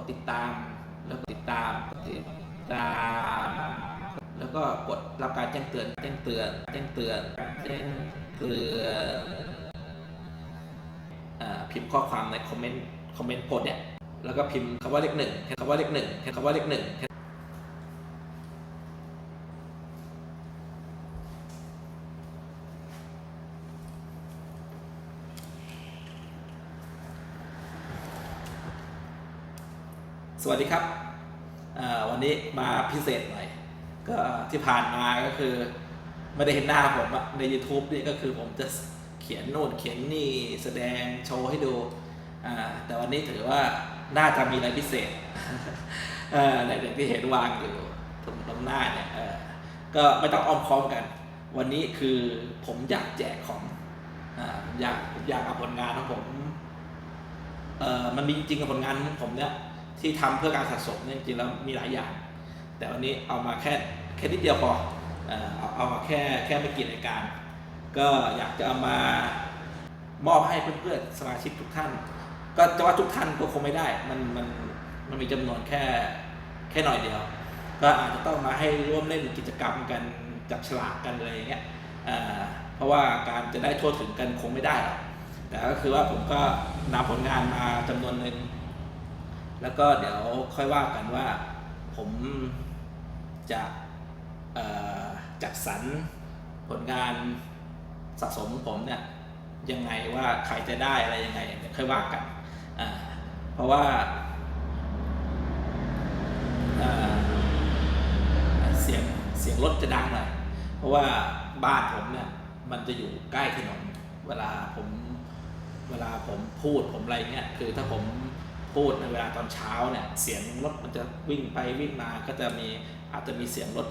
ดติดตาม แล้วติดตามติดตาม แล้วก็กดรับการแจ้งเตือนแจ้งเตือนแจ้งเตือนแจ้งเตือนอ่าพิมพ์ข้อความในคอมเมนต์คอมเมนต์โพสเนี่ยแล้วก็พิมพ์คำว่าเลขหนึ่งคำว่าเลขหนึ่งคำว่าเลขหนึ่ง วัสดีครับ วันนี้มาพิเศษหน่อย ก็ที่ผ่านมาก็คือ ไม่ได้เห็นหน้าผมใน YouTube นี่ก็คือผมจะเขียนโน่นเขียนนี่แสดงโชว์ให้ดู แต่วันนี้ถือว่าน่าจะมีอะไรพิเศษเอ่อในอย่างที่เห็นวางอยู่ตรงตรงหน้าเนี่ยก็ไม่ต้องอ้อมค้อมกัน วันนี้คือผมอยากแจกของอยากอยากเอาผลงานของผมมันมีจริงกับผลงานของผมเนี่ย ที่ทำเพื่อการสะสมเนี่ยจริงๆแล้วมีหลายอย่าง แต่วันนี้เอามาแค่แค่นิดเดียวพอเอาเอามาแค่แค่ไม่กี่รายการ ก็อยากจะเอามามอบให้เพื่อนๆสมาชิกทุกท่าน ก็จะว่าทุกท่านก็คงไม่ได้ มันมันมันมีจำนวนแค่แค่หน่อยเดียว ก็อาจจะต้องมาให้ร่วมเล่นกิจกรรมกันจับฉลากกันอะไรอย่างเงี้ยเพราะว่าการจะได้ทั่วถึงกันคงไม่ได้ แต่ก็คือว่าผมก็นำผลงานมาจำนวนหนึ่ง แล้วก็เดี๋ยวค่อยว่ากันว่าผมจะจัดสรรผลงานสะสมของผมเนี่ยยังไงว่าใครจะได้อะไรยังไงเดี๋ยวค่อยว่ากัน เพราะว่าเอ่อเสียงเสียงรถจะดังหน่อยเพราะว่าบ้านผมเนี่ยมันจะอยู่ใกล้ถนนเวลาผมเวลาผมพูดผมอะไรเงี้ยคือถ้าผม พูดในเวลาตอนเช้าเนี่ยเสียงรถมันจะวิ่งไปวิ่งมาก็จะมีอาจจะมีเสียงรถ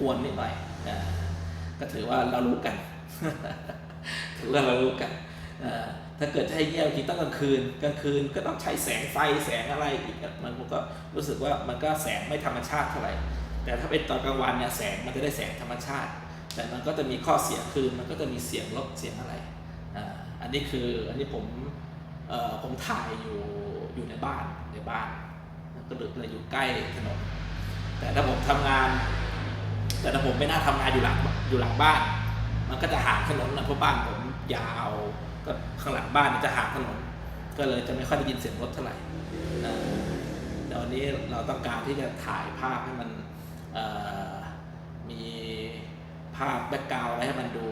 กวนนิดหน่อยอ่ก็ถือว่าเรารู้กัน ถือว่าเรารู้กันถ้าเกิดจะให้เงียบจริงต้องกลางคืนกลางคืนก็ต้องใช้แสงไฟแสงอะไรอีกมันก็รู้สึกว่ามันก็แสงไม่ธรรมชาติเท่าไหร่แต่ถ้าเป็นตอนกลางวันเนี่ยแสงมันจะได้แสงธรรมชาติ แต่มันก็จะมีข้อเสียคือมันก็จะมีเสียงรถเสียงอะไรอันนี้คืออันนี้ผมผมถ่ายอยู่ อยู่ในบ้านในบ้านก็เลยอยู่ใกล้ถนนแต่ถ้าผมทำงาน แต่ถ้าผมไม่น่าทำงานอยู่หลังอยู่หลังบ้าน มันก็จะห่างถนนนะเพราะบ้านผมยาวก็ข้างหลังบ้านเนี่ยจะห่างถนน ก็เลยจะไม่ค่อยได้ยินเสียงรถเท่าไหร่แต่วันนี้เราต้องการที่จะถ่ายภาพให้มันมีภาพแบ็กกราวอะไรให้มันดู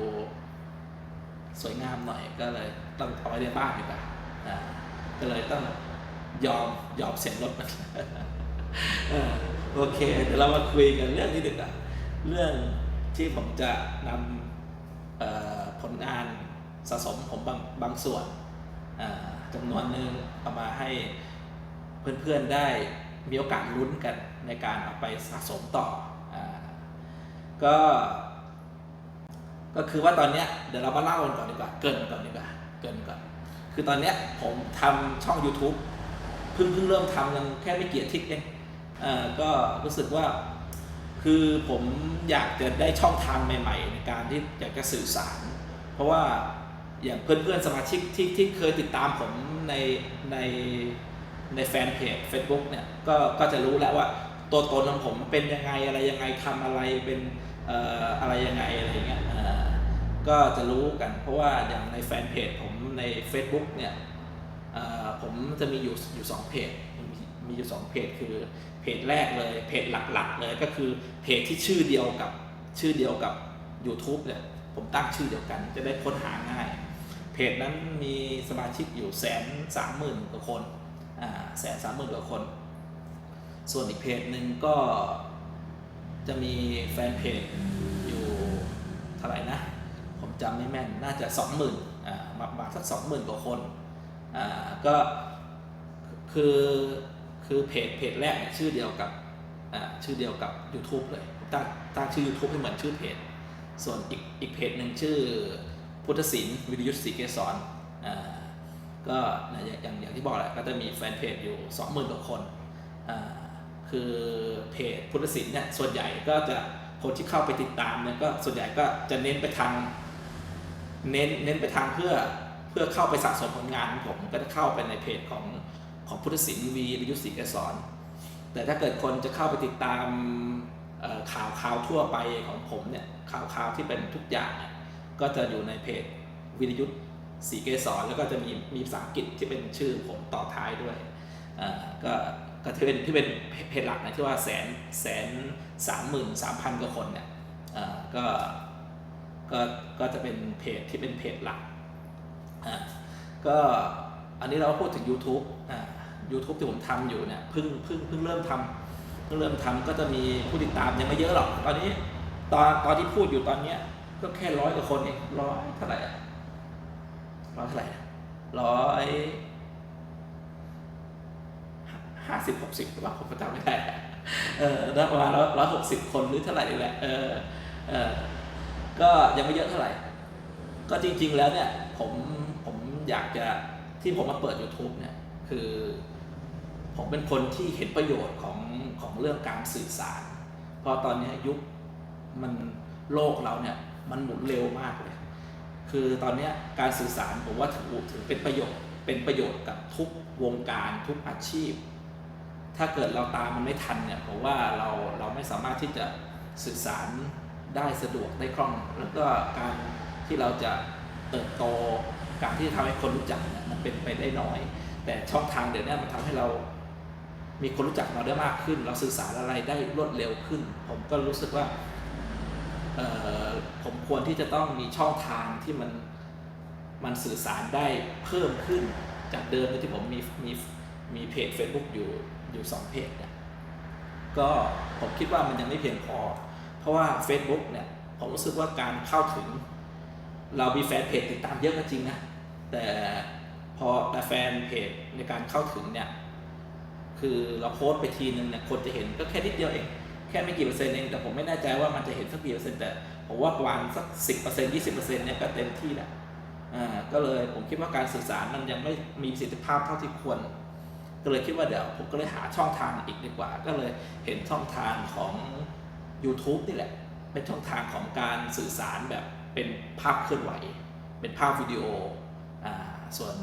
สวยงามหน่อยก็เลยต้องเอาไว้ในบ้านดีกว่าก็เลยต้อง ยอมยอมเสียงรถมันโอเค เดี๋ยวเรามาคุยกันเรื่องนี้ดีกว่าเรื่องที่ผมจะนำผลงานสะสมผมบางบางส่วนจำนวนหนึ่งเอามาให้เพื่อนๆได้มีโอกาสลุ้นกันในการเอาไปสะสมต่ออก็ ก็คือว่าตอนนี้เดี๋ยวเรามาเล่ากันก่อนดีกว่า เกินก่อนดีกว่า เกินก่อน คือตอนนี้ผมทำช่อง YouTube เพิ่งเพิ่งเริ่มทำยังแค่ไม่เกี่อาทิตย์เองเอ่อก็รู้สึกว่าคือผมอยากจะได้ช่องทางใหม่ ๆ ในการที่อยากจะสื่อสาร เพราะว่าอย่างเพื่อนๆสมาชิกที่ที่เคยติดตามผมในในในแฟนเพจ Facebook เนี่ยก็ก็จะรู้แล้วว่าตัวตนของผมเป็นยังไงอะไรยังไงทำอะไรเป็นอะไรยังไงอะไรเงี้ยก็จะรู้กันเพราะว่าอย่างในแฟนเพจผมใน Facebook เนี่ย ผมจะมีอยู่อยู่สองเพจมีอยู่สองเพจคือเพจแรกเลยเพจหลักๆเลยก็คือเพจที่ชื่อเดียวกับชื่อเดียวกับ YouTube เนี่ยผมตั้งชื่อเดียวกัน จะได้ค้นหาง่าย เพจนั้นมีสมาชิกอยู่แสนสามหมื่นกว่าคนอ่าแสนสามหมื่นกว่าคน ส่วนอีกเพจหนึ่งก็จะมีแฟนเพจอยู่เท่าไหร่นะ ผมจำไม่แม่นน่าจะสองหมื่นอ่ามามาสักสองหมื่นกว่าคน อ่าก็คือคือเพจเพจแรกเนี่ยชื่อเดียวกับอ่าชื่อเดียวกับ YouTube เลยตั้งตั้งชื่อ YouTube ให้เหมือนชื่อเพจ ส่วนอีกอีกเพจหนึ่งชื่อพุทธศิลป์วิทยุทธศรีเกษรอ่าก็อย่างอย่างที่บอกแหละก็จะมีแฟนเพจอยู่ 20,000กว่าคนอ่าคือเพจพุทธศิลป์เนี่ยส่วนใหญ่ก็จะคนที่เข้าไปติดตามเนี่ยก็ส่วนใหญ่ก็จะเน้นไปทางเน้นเน้นไปทางเพื่อ พื่อเข้าไปสะสมผลงานของผมก็จะเข้าไปในเพจของของพุทธศิลป์วีรยุทธศรีแกษรแต่ถ้าเกิดคนจะเข้าไปติดตามข่าวข่าวทั่วไปของผมเนี่ยข่าวข่าวที่เป็นทุกอย่าง ก็จะอยู่ในเพจวีรยุทธศรีเกษรแล้วก็จะมีมีภาษาอังกฤษที่เป็นชื่อผมต่อท้ายด้วยก็ก็ที่เป็นที่เป็นเพจหลักนะที่ว่าแสนแสนสามหมื่นสามพันกว่าคนเนี่ยก็ก็ก็จะเป็นเพจที่เป็นเพจหลัก ก็อันนี้เราก็พูดถึง YouTube อ่า YouTube ที่ผมทำอยู่เนี่ยเพิ่งเพิ่งเพิ่งเริ่มทำเพิ่งเริ่มทำก็จะมีผู้ติดตามยังไม่เยอะหรอก ตอนนี้ตอนตอนที่พูดอยู่ตอนเนี้ยก็แค่ร้อยกว่าคนเองร้อยเท่าไหร่ร้อยเท่าไหร่ร้อยห้าสิบหกสิบหรือเปล่าผมจำไม่ได้เออประมาณร้อยหกสิบคนหรือเท่าไหร่นี่แหละเออเออก็ยังไม่เยอะเท่าไหร่ ก็จริง ๆ แล้วเนี่ยผม อยากจะที่ผมมาเปิด YouTube เนี่ยคือ ผมเป็นคนที่เห็นประโยชน์ของของเรื่องการสื่อสาร เพราะตอนนี้ยุคมันโลกเราเนี่ยมันหมุนเร็วมากเลย คือตอนนี้การสื่อสารผมว่าถือถือเป็นประโยชน์ เป็นประโยชน์กับทุกวงการทุกอาชีพ ถ้าเกิดเราตามมันไม่ทันเนี่ยผมว่าเราเราไม่สามารถที่จะสื่อสารได้สะดวกได้คล่อง แล้วก็การที่เราจะเติบโต การที่จะทำให้คนรู้จักเนี่ยมันเป็นไปได้น้อย แต่ช่องทางเดี๋ยวนี้มันทำให้เรามีคนรู้จักเราได้มากขึ้น เราสื่อสารอะไรได้รวดเร็วขึ้น ผมก็รู้สึกว่าผมควรที่จะต้องมีช่องทางที่มันมันสื่อสารได้เพิ่มขึ้น จากเดิมที่ผมมีมีมีเพจ Facebook อยู่อยู่สองเพจเนี่ยก็ผมคิดว่ามันยังไม่เพียงพอ เพราะว่า Facebook เนี่ยผมรู้สึกว่าการเข้าถึง เรามีแฟนเพจติดตามเยอะก็จริงนะ แต่พอแต่แฟนเพจในการเข้าถึงเนี่ย คือเราโพสต์ไปทีนึงเนี่ยคนจะเห็นก็แค่นิดเดียวเอง แค่ไม่กี่เปอร์เซ็นต์เอง แต่ผมไม่แน่ใจว่ามันจะเห็นสักกี่เปอร์เซ็นต์แต่ผมว่าประมาณสักสิบเปอร์เซ็นต์ยี่สิบเปอร์เซ็นต์เนี่ยก็เต็มที่แหละอ่าก็เลยผมคิดว่าการสื่อสารมันยังไม่มีประสิทธิภาพเท่าที่ควร ก็เลยคิดว่าเดี๋ยวผมก็เลยหาช่องทางอีกดีกว่า ก็เลยเห็นช่องทางของ YouTube นี่แหละ เป็นช่องทางของการสื่อสารแบบ เป็นภาพเคลื่อนไหว เป็นภาพวิดีโออส่วน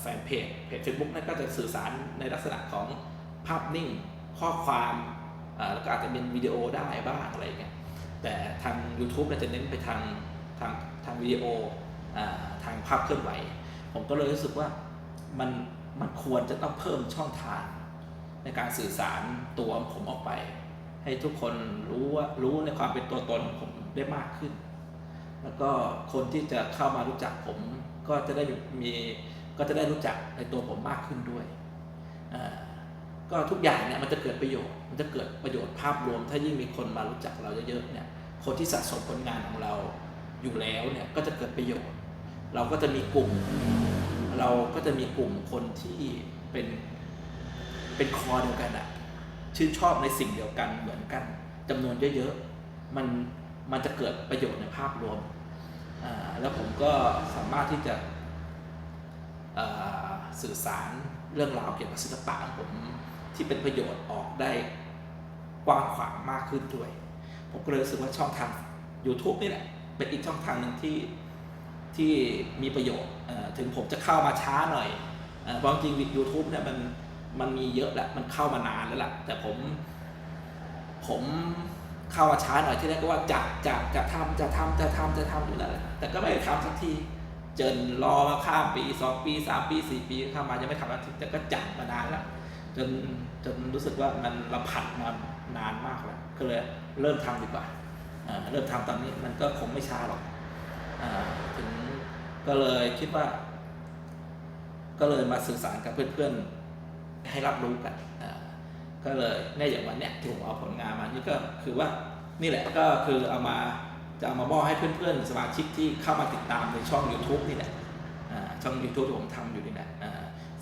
แฟนเพจเพจ Facebook นั่นก็จะสื่อสารในลักษณะของภาพนิ่งข้อความแล้วก็อาจจะเป็นวิดีโอได้บ้างอะไรอย่างเงี้ยแต่ทาง YouTube เนี่ยจะเน้นไปทางทางทางวิดีโออทางภาพเคลื่อนไหว ผมก็เลยรู้สึกว่ามันมันควรจะต้องเพิ่มช่องทางในการสื่อสารตัวผมออกไป ให้ทุกคนรู้ว่ารู้ในความเป็นตัวตนของผมได้มากขึ้น แล้วก็คนที่จะเข้ามารู้จักผมก็จะได้มีก็จะได้รู้จักในตัวผมมากขึ้นด้วยก็ทุกอย่างเนี่ยมันจะเกิดประโยชน์ มันจะเกิดประโยชน์ภาพรวม ถ้ายิ่งมีคนมารู้จักเราเยอะๆเนี่ยคนที่สะสมผลงานของเราอยู่แล้วเนี่ยก็จะเกิดประโยชน์ เราก็จะมีกลุ่ม เราก็จะมีกลุ่มคนที่เป็นเป็นคอเดียวกันอะ ชื่นชอบในสิ่งเดียวกันเหมือนกันจำนวนเยอะๆมันมันจะเกิดประโยชน์ในภาพรวมอ่าแล้วผมก็สามารถที่จะอ่อสื่อสารเรื่องราวเกี่ยวกับศิลปะของผมที่เป็นประโยชน์ออกได้กว้างขวางมากขึ้นด้วย ผมก็เลยรู้สึกว่าช่องทาง YouTube นี่แหละเป็นอีกช่องทางหนึ่งที่ที่มีประโยชน์อ่อถึงผมจะเข้ามาช้าหน่อยเออเพราะจริงๆ YouTube เนี่ยมัน มันมีเยอะแหละมันเข้ามานานแล้วล่ะ แต่ผม ผมเข้ามาช้าหน่อยที่แรกก็ว่าจะจะจะทำจะทำจะทำจะทำอยู่นั่นแหละแต่ก็ไม่ได้ทำสักทีจนรอมาข้ามปีสองปีสามปีสี่ปีเข้ามายังไม่ทำสักทีแต่ก็จัดมานานแล้วจนจนรู้สึกว่ามันเราผัดมานานมากแล้วก็เลยเริ่มทำดีกว่าเริ่มทำตอนนี้มันก็คงไม่ช้าหรอกอถึงก็เลยคิดว่า ก็เลยมาสื่อสารกับเพื่อนๆ ให้รับรู้กันก็เลยในอย่างวันเนี้ยที่ผมเอาผลงานมานี่ก็คือว่านี่แหละก็คือเอามาจะเอามามอบให้เพื่อนๆ สมาชิกที่เข้ามาติดตามในช่อง YouTube นี่แหละช่อง YouTube ที่ผมทำอยู่นี่แหละ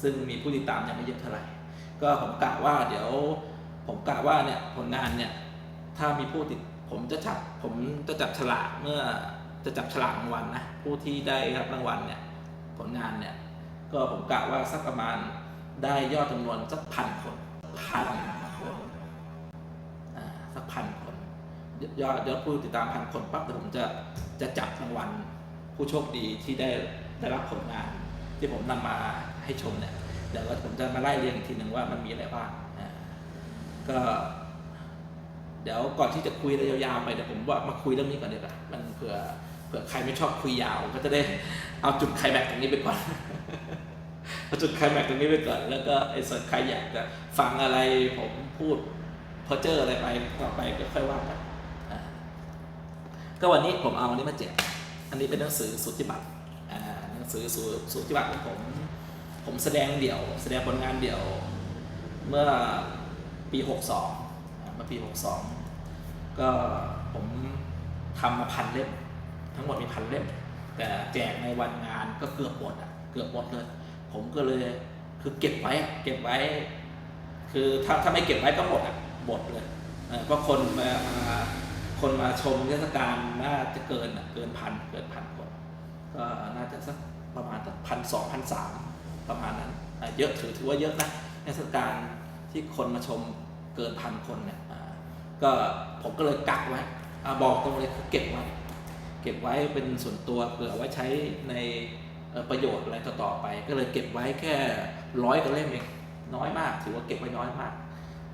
ซึ่งมีผู้ติดตามยังไม่เยอะเท่าไหร่ ก็ผมกะว่าเดี๋ยวผมกะว่าเนี่ยผลงานเนี่ยถ้ามีผู้ติดผมจะจับผมจะจับฉลากเมื่อจะจับฉลากรางวัลนะผู้ที่ได้รับรางวัลเนี่ยผลงานเนี่ยก็ผมกะว่าสักประมาณ ได้ยอดจำนวนสักพันคนพันคนสักพันคน ยอดยอดผู้ติดตามพันคนปั๊บเดี๋ยวผมจะจะจับรางวัลผู้โชคดีที่ได้ได้รับผลงาน ที่ผมนำมาให้ชมเนี่ยเดี๋ยวผมจะมาไล่เรียงอีกทีหนึ่งว่ามันมีอะไรบ้างก็ เดี๋ยวก่อนที่จะคุยยาวๆไปเดี๋ยวผมว่ามาคุยเรื่องนี้ก่อนเดี๋ยวามันเผื่อเผื่อใครไม่ชอบคุยยาว ก็จะได้เอาจุดไคลแม็กตรงนี้ไปก่อน เอาจุดคลแม็กตรงนี้ไปก่อน แล้วก็ไอ้ส่วนใครอยากจะฟังอะไรผมพูดพอเจออะไรไปต่อไปก็ค่อยว่ากันก็วันนี้ผมเอาอันนี้มาแจกอันนี้เป็นหนังสือสุทธิบัตรหนังสือสุสุทธิบัตรของผม ผมแสดงเดี่ยว แสดงผลงานเดี่ยวเมื่อปี 62อ่าเมื่อปี 62 ก็ผมทำมาพันเล่ม ทั้งหมดมีพันเล่ม แต่แจกในวันงานก็เกือบหมดอะ เกือบหมดเลย ผมก็เลยคือเก็บไว้เก็บไว้ คือถ้าถ้าไม่เก็บไว้ก็หมดอะหมดเลยเออเพราะคนมาคนมาชมเทศกาลน่าจะเกินอะเกินพันเกินพันคนก็น่าจะสักประมาณสักพันสองพันสามประมาณนั้นเยอะถือถือว่าเยอะนะเทศกาลที่คนมาชมเกินพันคนเนี่ยอ่าก็ผมก็เลยกักไว้อะบอกตรงเลยเก็บไว้ เก็บไว้เป็นส่วนตัวเผื่อไว้ใช้ใน ประโยชน์อะไรต่อๆไป ก็เลยเก็บไว้แค่ร้อยกว่าเล่มเองน้อยมาก ถือว่าเก็บไว้น้อยมาก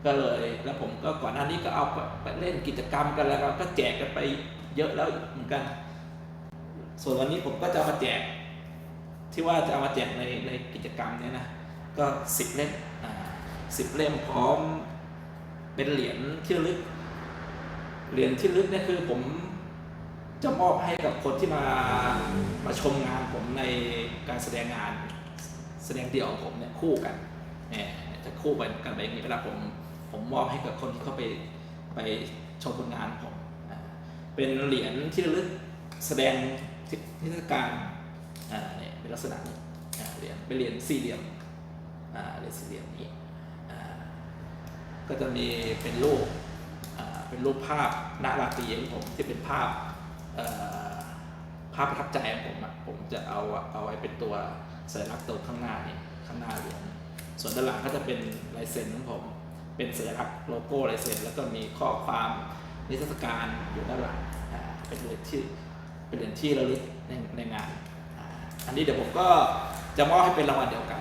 ก็เลยแล้วผมก็ก่อนหน้านี้ก็เอาไปเล่นกิจกรรมกันแล้วก็แจกกันไปเยอะแล้วเหมือนกัน ส่วนวันนี้ผมก็จะมาแจก ที่ว่าจะเอามาแจกในในกิจกรรมเนี้ยนะก็สิบเล่มอ่าสิบเล่มพร้อมเป็นเหรียญที่ลึกเหรียญที่ลึกเนี่ยคือผม จะมอบให้กับคนที่มามาชมงานผมในการแสดงงานแสดงเดี่ยวของผมเนี่ยคู่กันเนี่ยจะคู่ไปกันไปอย่างนี้เวลาผมผมมอบให้กับคนที่เขาไปไปชมผลงานผมเป็นเหรียญที่ระลึกแสดงนิทรรศการอ่าเนี่ยเป็นลักษณะนี้เหรียญเป็นเหรียญสี่เหลี่ยมอ่าเหรียญสี่เหลี่ยมนี้อ่าก็จะมีเป็นรูปอ่าเป็นรูปภาพนาราตีของผมที่เป็นภาพ ภาพประทับใจของผมอะผมจะเอาเอาไว้เป็นตัวสัญลักษณ์ตัวข้างหน้านี่ข้างหน้าเหรียญส่วนด้านหลังก็จะเป็นลายเซ็นของผม เป็นสัญลักษณ์โลโก้ลายเซ็นแล้วก็มีข้อความนิทรรศการอยู่ด้านหลังเป็นเหรียญที่เป็นเหรียญที่ระลึกในในงาน อันนี้เดี๋ยวผมก็จะมอบให้เป็นรางวัลเดียวกัน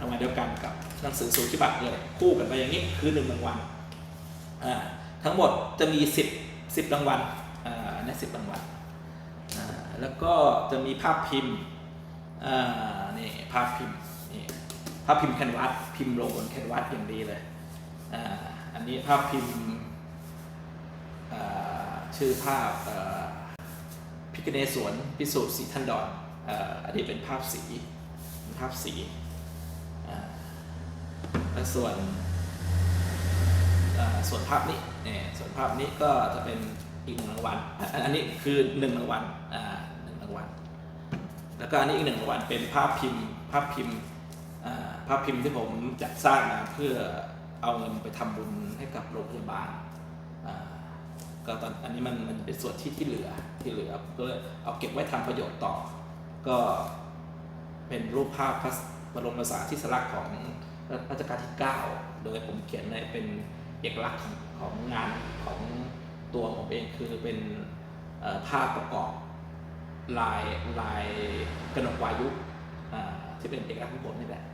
รางวัลเดียวกันกับหนังสือสูจิบัตเลยคู่กันไปอย่างนี้คือหนึ่งรางวัลทั้งหมดจะมีสิบสิบรางวัลอ่าในสิบรางวัล แล้วก็จะมีภาพพิมพ์อ่านี่ภาพพิมพ์นี่ภาพพิมพ์แคนวาสพิมพ์ลงบนแคนวาสอย่างดีเลยอ่าอันนี้ภาพพิมพ์อ่าชื่อภาพอ่อพิคเนศวนพิสูจน์สีทันดอนอ่าอันนี้เป็นภาพสีเป็นภาพสีอ่าและส่วนอ่าส่วนภาพนี้เนี่ยส่วนภาพนี้ก็จะเป็นอีกหนึ่งรางวัล อันนี้คือหนึ่งรางวัลอ่าางวัลแล้วก็อันนี้อีกหนึ่งรางวัลเป็นภาพพิมพ์ภาพพิมพ์ภาพพิมพ์ที่ผมจัดสร้างมาเพื่อเอาเงินไปทำบุญให้กับโรงพยาบาลก็ตอนอันนี้มันมันเป็นส่วนที่ที่เหลือที่เหลือก็เลยเอาเก็บไว้ทำประโยชน์ต่อ ก็เป็นรูปภาพพระบรมสารีริสลักษณ์ของรัชกาลที่ 9 โดยผมเขียนในเป็นเอกลักษณ์ของงานของตัวผมเองคือเป็นภาพประกอบ ลายลายกระนกวายุที่เป็นเอกลักษณ์ของผมนี่แหละ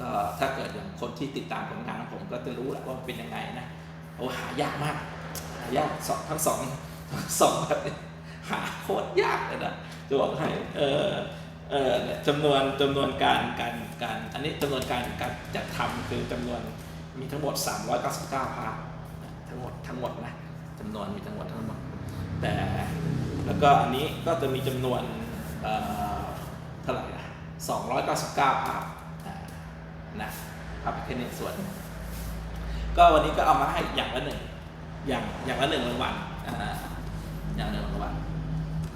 ก็ถ้าเกิดอย่างคนที่ติดตามผลงานของผมก็จะรู้แหละว่ามันเป็นยังไงนะโอ้หายากมากหายากสองทั้งสองทั้งสองแบบหาโคตรยากเลยนะจะบอกให้เออเออจำนวนจำนวนการการการอันนี้จำนวนการการจัดทำคือจำนวนมีทั้งหมด 399ภาพทั้งหมดทั้งหมดนะจำนวนมีทั้งหมดทั้งหมดแต่ แล้วก็อันนี้ก็จะมีจำนวนเท่าไหร่นะ299ภาพนะภาพพิคเนส่วน ก็วันนี้ก็เอามาให้อย่างละหนึ่งอย่างอย่างละหนึ่งรางวัลออย่างหนึ่งรางวัล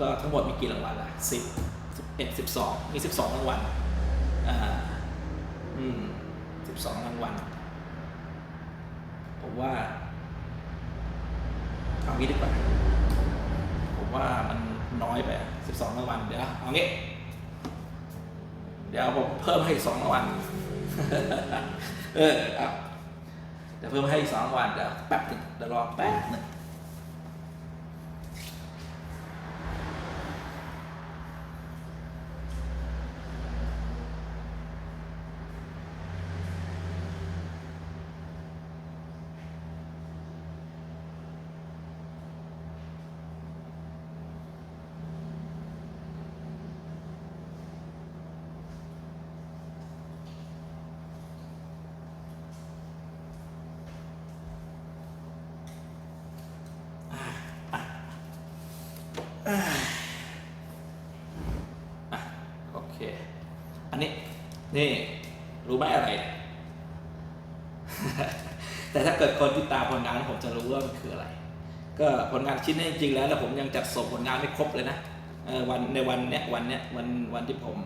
ก็ทั้งหมดมีกี่รางวัลล่ะสิบสิบเอ็ดสิบสองมีสิบสองรางวัลอ่าอืมสิบสองรางวัลผมว่าเอางี้ดีกว่า ว่ามันน้อยไปสิบสองรางวัลเดี๋ยวเอางี้ เดี๋ยวผมเพิ่มให้สองรางวัลเออครับเดี๋ยวเพิ่มให้สองรางวัลเดี๋ยวแป๊บนึงเดี๋ยวรอแป๊บหนึ่ง นี่รู้ไหมอะไร แต่ถ้าเกิดคนติดตามผลงานผมจะรู้ว่ามันคืออะไร ก็ผลงานชิ้นนี้จริงๆแล้วแล้วผมยังจัดส่งผลงานไม่ครบเลยนะเออวันในวันเนี้ยวันเนี้ยวันวันที่ผม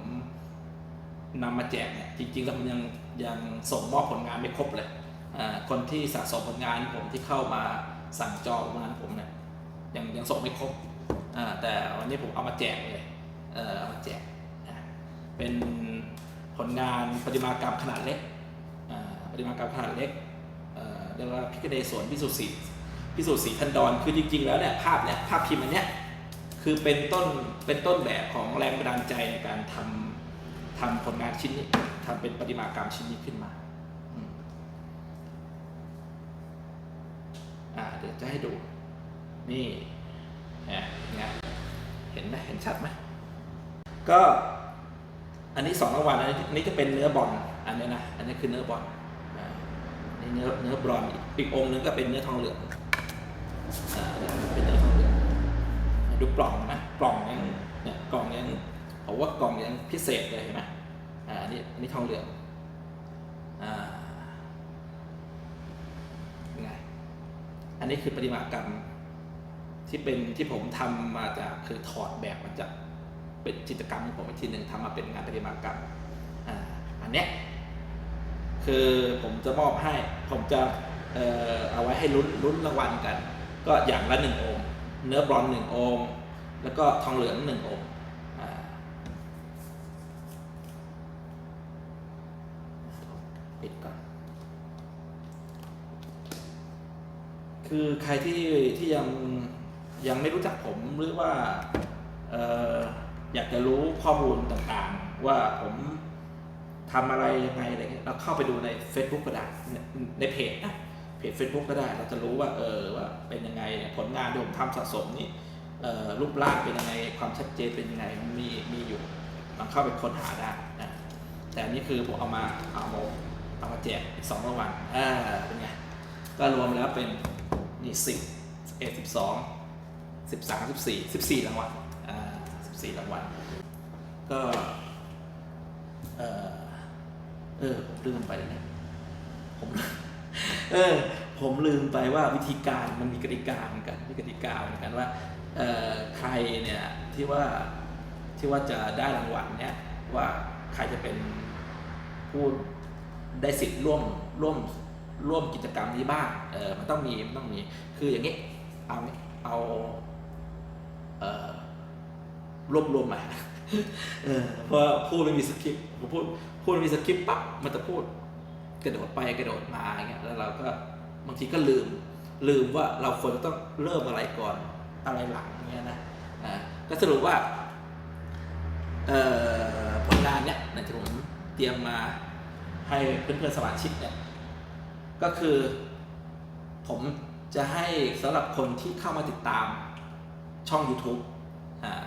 นำมาแจกเนี่ยจริงๆแล้วผมยังยังส่งมอบผลงานไม่ครบเลยอ่าคนที่สะสมผลงานผมที่เข้ามาสั่งจองงานผมเนี่ยยังยังส่งไม่ครบอ่าแต่วันนี้ผมเอามาแจกเลยเอามาแจกเป็น ผลงานประติมากรรมขนาดเล็กประติมากรรมขนาดเล็กเรียกว่าพิคเนศวนพิสุทธิ์ศรีพิสุทธิ์ศรีทันดรคือจริง ๆ แล้วเนี่ยภาพเนี่ยภาพพิมพ์อันเนี้ยคือเป็นต้นเป็นต้นแบบของแรงบันดาลใจในการทำทำผลงานชิ้นนี้ทำเป็นประติมากรรมชิ้นนี้ขึ้นมาอ่าเดี๋ยวจะให้ดู นี่เนี่ยเห็นไหมเห็นชัดไหมก็ อันนี้สองรางวัลอันนี้อันนี้จะเป็นเนื้อบอลอันนี้นะอันนี้คือเนื้อบอลอ่านี่เนื้อเนื้อบรอนอีกอีกองค์นึงก็เป็นเนื้อทองเหลืองเป็นเนื้อทองเหลืองดูกล่องนะกล่องยังเนี่ยกล่องยังผมว่ากล่องยังพิเศษเลยเห็นไหมอ่าอันนี้อันนี้ทองเหลืองอ่าไงอันนี้คือปริมากรรมที่เป็นที่ผมทำมาจากคือถอดแบบมาจาก เป็นจิตรกรรมของผมอีกทีหนึ่งทำมาเป็นงานปฏิมากรรมอันเนี้ยคือผมจะมอบให้ผมจะเอ่อเอาไว้ให้ลุ้นลุ้นรางวัลกัน ก็อย่างละหนึ่งองค์ เนื้อบรอนหนึ่งองค์ แล้วก็ทองเหลืองหนึ่งองค์อ่าปิดก่อน คือใครที่ที่ยังยังไม่รู้จักผมหรือว่าเออ อยากจะรู้ข้อมูลต่างๆ ว่าผมทำอะไรยังไงอะไรเงี้ยเราเข้าไปดูใน Facebook ก็ได้ในเพจนะเพจ Facebook ก็ได้ เราจะรู้ว่าเออว่าเป็นยังไงผลงานที่ผมทำสะสมนี่เอ่อรูปร่างเป็นยังไงความชัดเจนเป็นยังไงมีมีอยู่ลองเข้าไปค้นหาได้นะแต่อันนี้คือผมเอามาเอามาเอามาแจกอีกสองรางวัลอ่าเป็นไงก็รวมแล้วเป็นนี่สิบเอ็ดสิบสองสิบสามสิบสี่สิบสี่รางวัล สี่รางวัลก็ เออเออผมลืมไปแล้วเนี่ยผมเออผมลืมไปว่าวิธีการมันมีกติกาเหมือนกันมีกติกาเหมือนกันว่าเออใครเนี่ยที่ว่าที่ว่าจะได้รางวัลเนี่ยว่าใครจะเป็นผู้ได้สิทธิ์ร่วมร่วมร่วมกิจกรรมนี้บ้างเออมันต้องมีมันต้องมีคืออย่างนี้เอาเอาเออ รวบรวมมาเออพราะพูดไม่มีสคริปต์ผมพูดพูดไม่มีสคริปต์ปั๊บมันจะพูดกระโดดไปกระโดดมาอย่างเงี้ยแล้วเราก็บางทีก็ลืมลืมว่าเราควรจะต้องเริ่มอะไรก่อนอะไรหลังเงี้ยนะอ่าก็สรุปว่าผลงานเนี้ยในที่ผมเตรียมมาให้เพื่อนๆสมาชิกเนี่ยก็คือผมจะให้สำหรับคนที่เข้ามาติดตามช่อง YouTube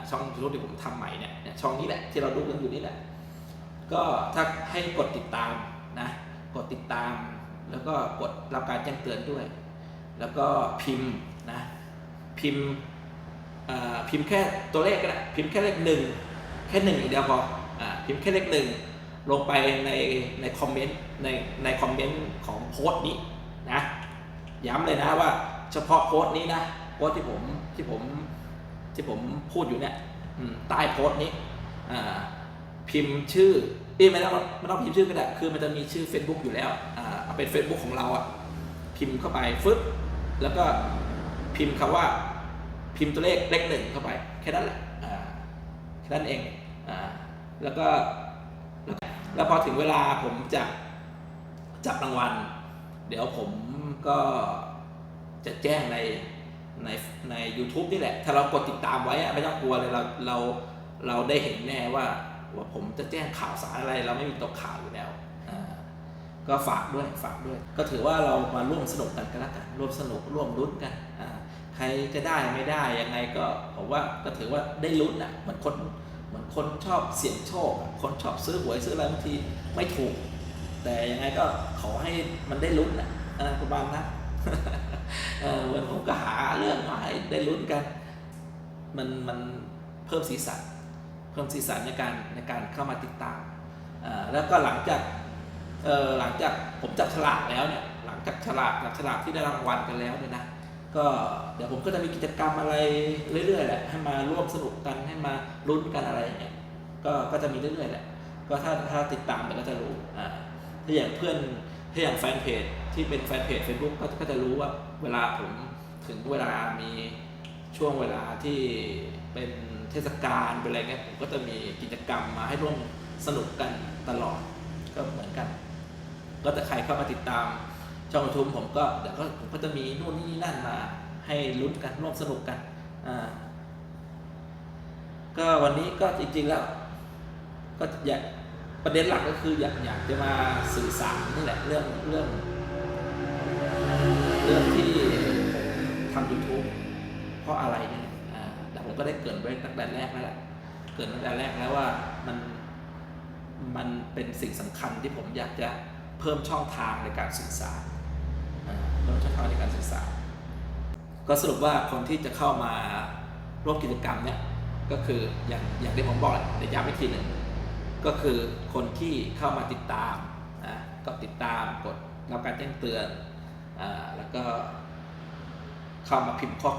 ช่อง YouTube ที่ผมทำใหม่เนี่ยช่องนี้แหละที่เราดูกันอยู่นี่แหละ ก็ถ้าให้กดติดตามนะกดติดตาม แล้วก็กดรับการแจ้งเตือนด้วย แล้วก็พิมพ์นะพิมพ์อ่าพิมพ์แค่ตัวเลขก็ได้พิมพ์แค่เลขหนึ่งแค่หนึ่งอย่างเดียวพออ่าพิมพ์แค่เลขหนึ่งลงไปในในคอมเมนต์ในในคอมเมนต์ของโพสต์นี้นะย้ำเลยนะว่าเฉพาะโพสต์นี้นะโพสต์ที่ผมที่ผม ที่ผมพูดอยู่เนี่ยใต้โพสต์นี้พิมพ์ชื่อไม่ต้องไม่ต้องพิมพ์ชื่อก็ได้คือมันจะมีชื่อ Facebook อยู่แล้วเอาเป็น Facebook ของเราอะพิมพ์เข้าไปฟึบแล้วก็พิมพ์คำว่าพิมพ์ตัวเลขเลขหนึ่งเข้าไป แค่นั้นแหละแค่นั้นเองอแล้วก็แล้วพอถึงเวลาผมจะจับรางวัล เดี๋ยวผมก็จะแจ้งใน ในใน YouTube นี่แหละ ถ้าเรากดติดตามไว้ไม่ต้องกลัวเลยเราเราเราได้เห็นแน่ว่าว่าผมจะแจ้งข่าวสารอะไร เราไม่มีตกข่าวอยู่แล้วก็ฝากด้วยฝากด้วย ก็ถือว่าเรามาร่วมสนุกกันกันแล้วกันร่วมสนุกร่วมลุ้นกันใครจะได้ไม่ได้ยังไงก็ผมว่าก็ถือว่าได้ลุ้นอะเหมือนคนเหมือนคนชอบเสี่ยงโชคคนชอบซื้อหวยซื้ออะไรบางทีไม่ถูก แต่ยังไงก็ขอให้มันได้ลุ้นอะอ่าประมาณนั้น เออวันผมก็หาเรื่องมาให้ได้ลุ้นกัน มันมันเพิ่มสีสันเพิ่มสีสันในการในการเข้ามาติดตามแล้วก็หลังจากหลังจากผมจับฉลากแล้วเนี่ยหลังจากฉลากจับฉลากที่ได้รางวัลกันแล้วเนี่ยนะก็เดี๋ยวผมก็จะมีกิจกรรมอะไรเรื่อยๆแหละให้มาร่วมสนุกกันให้มาลุ้นกันอะไรอย่างเงี้ยก็ก็จะมีเรื่อยๆแหละก็ถ้าถ้าติดตามเดี๋ยวก็จะรู้อ่าถ้าอย่างเพื่อนถ้าอย่างแฟนเพจที่เป็นแฟนเพจ Facebook ก็ก็จะรู้ว่า เวลาผมถึงเวลามีช่วงเวลาที่เป็นเทศกาลเป็นอะไรเงี้ยผมก็จะมีกิจกรรมมาให้ร่วมสนุกกันตลอดก็เหมือนกัน ก็แต่ใครเข้ามาติดตามช่องยูทูบผมก็เดี๋ยวก็ผมก็จะมีนู่นนี่นั่นมาให้ลุ้นกันร่วมสนุกกันอ่าก็วันนี้ก็จริงๆแล้ว ก็อยากประเด็นหลักก็คืออยากอยากจะมาสื่อสารนี่แหละเรื่องเรื่อง เรื่องที่ เพราะอะไรเนี่ยแต่ผมก็ได้เกรินไว้ตั้งแต่แรกแล้วแหละเกรินตั้งแต่แรกแล้วว่ามันมันเป็นสิ่งสำคัญที่ผมอยากจะเพิ่มช่องทางในการสื่อสารเพิ่มช่องทางในการสื่อสารก็สรุปว่าคนที่จะเข้ามาร่วมกิจกรรมเนี่ยก็คืออย่างอย่างที่ผมบอกแหละแต่ย้ำอีกทีหนึ่งก็คือคนที่เข้ามาติดตามนะก็ติดตามกดรับการแจ้งเตือนอ่าแล้วก็เข้ามาพิมพ์ข้อ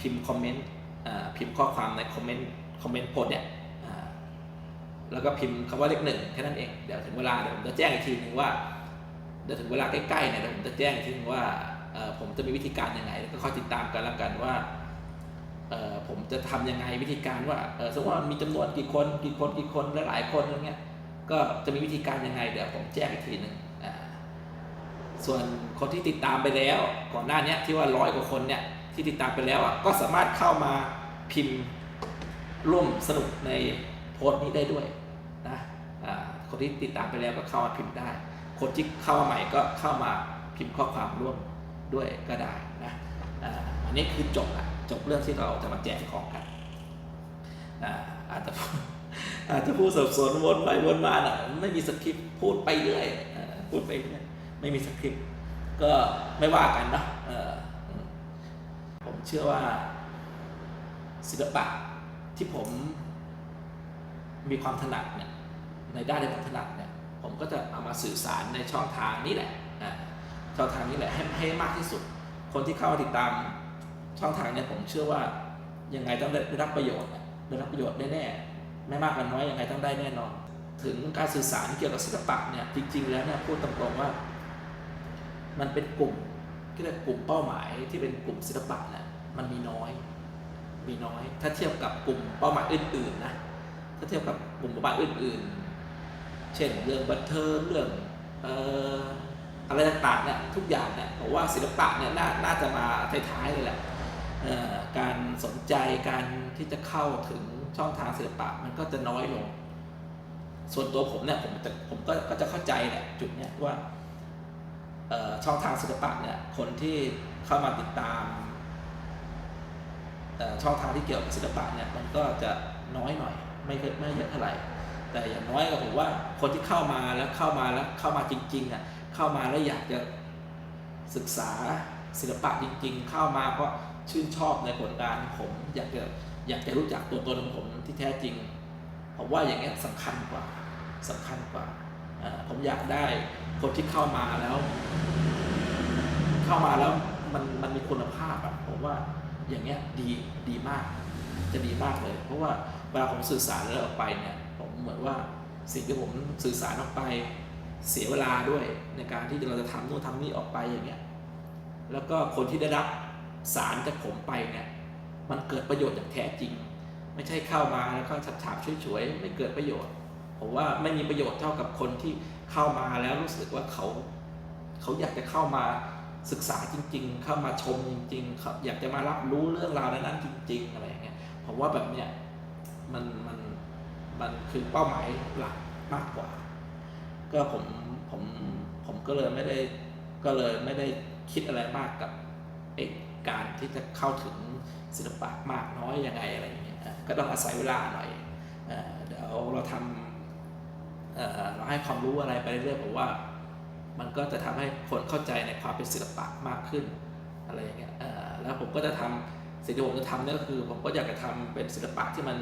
พิมพ์คอมเมนต์อ่าพิมพ์ข้อความในคอมเมนต์คอมเมนต์โพสเนี่ยอ่าแล้วก็พิมพ์คำว่าเลขหนึ่งแค่นั้นเองเดี๋ยวถึงเวลาเดี๋ยวผมจะแจ้งอีกทีหนึ่งว่าเดี๋ยวถึงเวลาใกล้ๆเนี่ยเดี๋ยวผมจะแจ้งอีกทีนึงว่าอ่อผมจะมีวิธีการยังไงก็คอยติดตามกันแล้วกันว่าอ่อผมจะทำยังไงวิธีการว่าเออสมมติว่ามีจำนวนกี่คนกี่คนกี่คนหลายๆคนอะไรเงี้ยก็จะมีวิธีการยังไงเดี๋ยวผมแจ้งอีกทีหนึ่งอ่าส่วนคนที่ติดตามไปแล้วก่อนหน้านี้ที่ว่าร้อยกว่าคนเนี่ย ที่ติดตามไปแล้วอะก็สามารถเข้ามาพิมพ์ร่วมสนุกในโพสต์นี้ได้ด้วยนะคนที่ติดตามไปแล้วก็เข้ามาพิมพ์ได้ คนที่เข้ามาใหม่ก็เข้ามาพิมพ์ข้อความร่วมด้วยก็ได้นะอันนี้คือจบละจบเรื่องที่เราจะมาแจกของกันอาจจะอาจจะพูดสับสนวนไปวนมาน่ะไม่มีสคริปต์พูดไปเรื่อยพูดไปเรื่อยไม่มีสคริปต์ก็ไม่ว่ากันเนาะ เชื่อว่าศิลปะที่ผมมีความถนัดเนี่ยในด้านที่ผมถนัดเนี่ยผมก็จะเอามาสื่อสารในช่องทางนี้แหละช่องทางนี้แหละให้ให้มากที่สุด คนที่เข้ามาติดตามช่องทางเนี่ยผมเชื่อว่ายังไงต้องได้รับประโยชน์ได้รับประโยชน์แน่ๆไม่มากก็น้อยยังไงต้องได้แน่นอน ถึงการสื่อสารเกี่ยวกับศิลปะเนี่ยจริง ๆ แล้วเนี่ยพูดตรงๆว่า มันเป็นกลุ่มที่เรียกกลุ่มเป้าหมายที่เป็นกลุ่มศิลปะเนี่ย มันมีน้อย มีน้อย ถ้าเทียบกับกลุ่มเป้าหมายอื่นๆนะ ถ้าเทียบกับกลุ่มเป้าหมายอื่นๆ เช่นเรื่องบันเทิงเรื่องเอ่ออะไรต่างๆเนี่ยทุกอย่างเนี่ยผมว่าศิลปะเนี่ยนาน่าจะมาท้ายๆเลยแหละการสนใจการที่จะเข้าถึงช่องทางศิลปะมันก็จะน้อยลง ส่วนตัวผมเนี่ยผมจะผมก็ก็จะเข้าใจแหละจุดเนี้ยว่าช่องทางศิลปะเนี่ยคนที่เข้ามาติดตาม ช่องทางที่เกี่ยวกับศิลปะเนี่ยมันก็จะน้อยหน่อยไม่เยไม่เยอะเท่าไหร่ แต่อย่างน้อยก็ผมว่าคนที่เข้ามาแล้วเข้ามาแล้วเข้ามาจริงๆอะเข้ามาแล้วอยากจะศึกษาศิลปะจริง ๆ เข้ามาเพราะชื่นชอบในผลงานของผมอยากจะอยากจะรู้จักตัวตนของผมที่แท้จริงผมว่าอย่างเงี้ยสำคัญกว่าสำคัญกว่าอ่าผมอยากได้คนที่เข้ามาแล้ว เข้ามาแล้วมันมันมีคุณภาพอะผมว่า อย่างเงี้ยดีดีมาก จะดีมากเลย เพราะว่าเวลาผมสื่อสารแล้วออกไปเนี่ยผมเหมือนว่าสิ่งที่ผมสื่อสารออกไปเสียเวลาด้วยในการที่เราจะทำโน่นทำนี่ออกไปอย่างเงี้ยแล้วก็คนที่ได้รับสารจากผมไปเนี่ยมันเกิดประโยชน์อย่างแท้จริง ไม่ใช่เข้ามาแล้วก็ฉาบๆช่วยๆไม่เกิดประโยชน์ผมว่าไม่มีประโยชน์เท่ากับคนที่เข้ามาแล้วรู้สึกว่าเขา เขาอยากจะเข้ามา ศึกษาจริง ๆ เข้ามาชมจริงๆเขาอยากจะมารับรู้เรื่องราวนั้นๆจริง ๆ อะไรอย่างเงี้ยผมว่าแบบเนี้ยมันมันมันคือเป้าหมายหลักมากกว่า ก็ผมผมผมก็เลยไม่ได้ก็เลยไม่ได้คิดอะไรมากกับไอ้การที่จะเข้าถึงศิลปะมากน้อยยังไงอะไรอย่างเงี้ยก็ต้องอาศัยเวลาหน่อยเอเดี๋ยวเราทำเเราให้ความรู้อะไรไปเรื่อยๆผมว่า มันก็จะทำให้คนเข้าใจในความเป็นศิลปะมากขึ้นอะไรอย่างเงี้ยแล้วผมก็จะทำสิ่งที่ผมจะทำนี่ก็คือ ผมก็อยากจะทำเป็นศิลปะที่มัน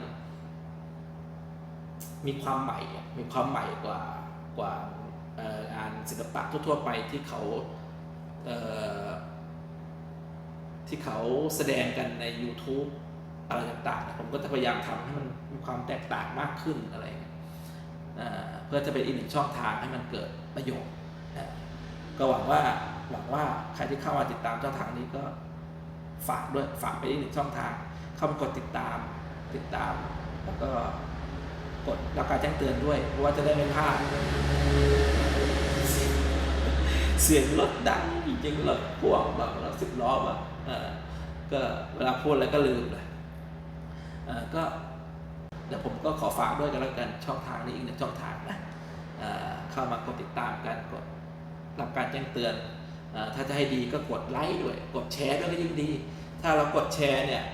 มีความใหม่ มีความใหม่กว่ากว่างานศิลปะทั่วๆไปที่เขาเที่เขาแสดงกันใน YouTube อะไรต่างๆ ผมก็จะพยายามทำให้มันมีความแตกต่างมากขึ้นอะไรเงี้ยเพื่อจะเป็นอีกหนึ่งช่องทางให้มันเกิดประโยชน์ ก็หวังว่าหวังว่าใครที่เข้ามาติดตามช่องทางนี้ก็ฝากด้วยฝากไปอีกหนึ่งช่องทาง เข้ามากดติดตามติดตาม แล้วก็กดรับการแจ้งเตือนด้วยเพราะว่าจะได้ไม่พลาดเสียงรถดังจริงๆรถพ่วงแบบรถสิบล้อแบบเออก็เวลาพูดอะไรก็ลืมเลยก็เดี๋ยวผมก็ขอฝากด้วยกันแล้วกันช่องทางนี้อีกหนึ่งช่องทางนะเอ่อเข้ามากดติดตามกันกด รับการแจ้งเตือนอถ้าจะให้ดีก็กดไลค์ด้วย กดแชร์ด้วยก็ยิ่งดี ถ้าเรากดแชร์เนี่ย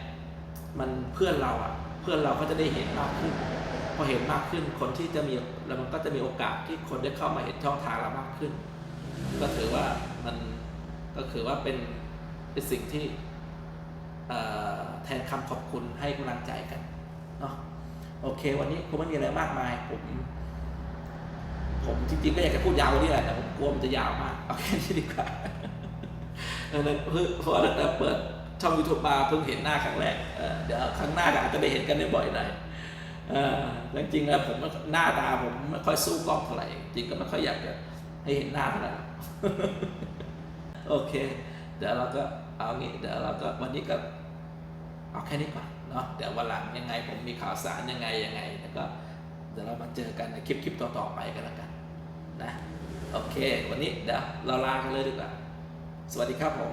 มันเพื่อนเราอะเพื่อนเราก็จะได้เห็นมากขึ้นพอเห็นมากขึ้นคนที่จะมีแล้วมันก็จะมีโอกาสที่คนได้เข้ามาเห็นช่องทางเรามากขึ้น ก็ถือว่ามันก็คือว่าเป็นเป็นสิ่งที่แทนคำขอบคุณให้กำลังใจกันเนาะโอเค วันนี้คงไม่มีอะไรมากมายผม ผมจริงๆก็อยากจะพูดยาวกว่านี้แหละแต่ผมกลัวมันจะยาวมากเอาแค่นี้ดีกว่าเออเพราะเพราะตั้งแต่เปิดช่องยูทูบมาเพิ่งเห็นหน้าครั้งแรกเดี๋ยวครั้งหน้าอาจจะได้เห็นกันบ่อยหน่อยจริงๆแล้วผมหน้าตาผมไม่ค่อยสู้กล้องเท่าไหร่จริงก็ไม่ค่อยอยากจะให้เห็นหน้าเท่าไหร่โอเค เดี๋ยวเราก็เอางี้เดี๋ยวเราก็วันนี้ก็เอาแค่นี้ก่อนเนาะเดี๋ยววันหลังยังไงผมมีข่าวสารยังไงยังไงแล้วก็เดี๋ยวเรามาเจอกันในคลิปคลิปต่อๆไปกันแล้วกัน นะโอเค วันนี้เดี๋ยวเราลากันเลยดีกว่า สวัสดีครับผม